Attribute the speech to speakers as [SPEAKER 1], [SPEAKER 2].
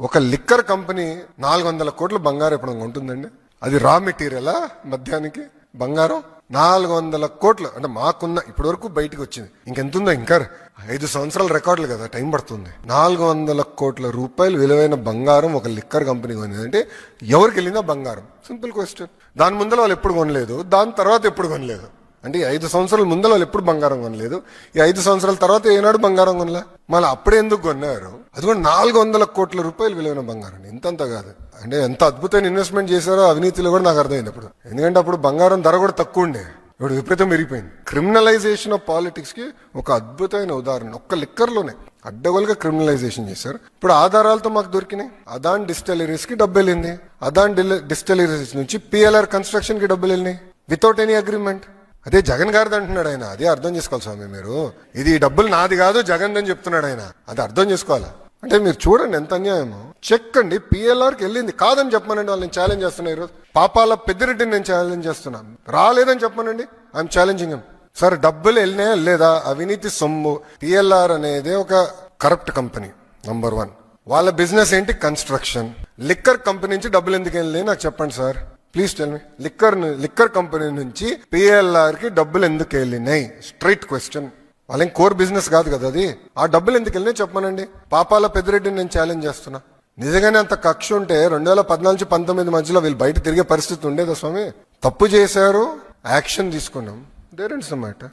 [SPEAKER 1] ఒక liquor company నాలుగు వందల కోట్ల బంగారం ఇప్పుడు ఉంటుందండి. అది రా మెటీరియలా మధ్యానికి? బంగారం? నాలుగు వందల కోట్లు. అంటే మాకున్న ఇప్పటి వరకు బయటకు వచ్చింది. ఇంకెంతుందో ఇంకా? ఐదు సంవత్సరాల రికార్డులు కదా టైం పడుతుంది. నాలుగు వందల కోట్ల రూపాయలు విలువైన బంగారం ఒక లిక్కర్ కంపెనీ కొనింది. అంటే ఎవరికి వెళ్ళిందా బంగారం. Simple question. దాని ముందర వాళ్ళు ఎప్పుడు కొనలేదు. దాని తర్వాత ఎప్పుడు కొనలేదు. అంటే ఐదు సంవత్సరాల ముందర వాళ్ళు ఎప్పుడు బంగారం కొనలేదు. ఈ ఐదు సంవత్సరాల తర్వాత ఏనాడు బంగారం కొనలే? మళ్ళీ అప్పుడే ఎందుకు కొన్నారు? అది కూడా నాలుగు వందల కోట్ల రూపాయలు విలువైన బంగారం. ఇంతంత కాదు. అంటే ఎంత అద్భుతమైన ఇన్వెస్ట్మెంట్ చేశారో అవినీతిలో కూడా నాకు అర్థమైంది అప్పుడు. ఎందుకంటే అప్పుడు బంగారం ధర కూడా తక్కువ ఉండే. ఇప్పుడు విపరీతం పెరిగిపోయింది. క్రిమినలైజేషన్ ఆఫ్ పాలిటిక్స్కి ఒక అద్భుతమైన ఉదాహరణ. ఒక్క లిక్కర్లోనే అడ్డగోలుగా క్రిమినలైజేషన్ చేశారు. ఇప్పుడు ఆధారాలతో మాకు దొరికినాయి. అదాన్ డిస్టలరీస్కి డబ్బు వెళ్ళింది. అదాన్ డిస్టలరీస్ నుంచి పిఎల్ఆర్ కన్స్ట్రక్షన్కి డబ్బులు వెళ్ళినాయి. వితౌట్ ఎనీ అగ్రిమెంట్ అదే జగన్ గారిది అంటున్నాడు ఆయన. అదే అర్థం చేసుకోవాలి స్వామి మీరు. ఇది డబ్బులు నాది కాదు జగన్ అని చెప్తున్నాడు ఆయన. అది అర్థం చేసుకోవాలా? అంటే మీరు చూడండి ఎంత అన్యాయమో. చెక్కండి పిఎల్ఆర్కి వెళ్ళింది. కాదని చెప్పమనండి వాళ్ళని ఛాలెంజ్ చేస్తున్నా ఈరోజు. పాపాల పెద్దిరెడ్డిని నేను ఛాలెంజ్ చేస్తున్నాను రాలేదని చెప్పమనండి. ఐఎమ్ ఛాలెంజింగ్ సార్ డబ్బులు వెళ్ళినాయా లేదా? అవినీతి సొమ్ము. పిఎల్ఆర్ అనేది ఒక కరప్ట్ కంపెనీ నంబర్ వన్ వాళ్ళ బిజినెస్ ఏంటి? కన్స్ట్రక్షన్ లిక్కర్ కంపెనీ నుంచి డబ్బులు ఎందుకు వెళ్ళినాయి? నాకు చెప్పండి sir. Please tell me liquor liquor company నుంచి పిఎల్ఆర్కి డబ్బులు ఎందుకు వెళ్ళినాయి? స్ట్రైట్ క్వశ్చన్ వాళ్ళేం కోర్ బిజినెస్ కాదు కదా అది. ఆ డబ్బులు ఎందుకు వెళ్ళినాయి చెప్పమనండి. పాపాల పెద్దిరెడ్డిని నేను ఛాలెంజ్ చేస్తున్నా. నిజంగానే అంత కక్ష ఉంటే రెండు వేల పద్నాలుగు పంతొమ్మిది మధ్యలో వీళ్ళు బయట తిరిగే పరిస్థితి ఉండేదా స్వామి? తప్పు చేశారు యాక్షన్ తీసుకున్నాం. దేర్ ఇన్స్ మ్యాటర్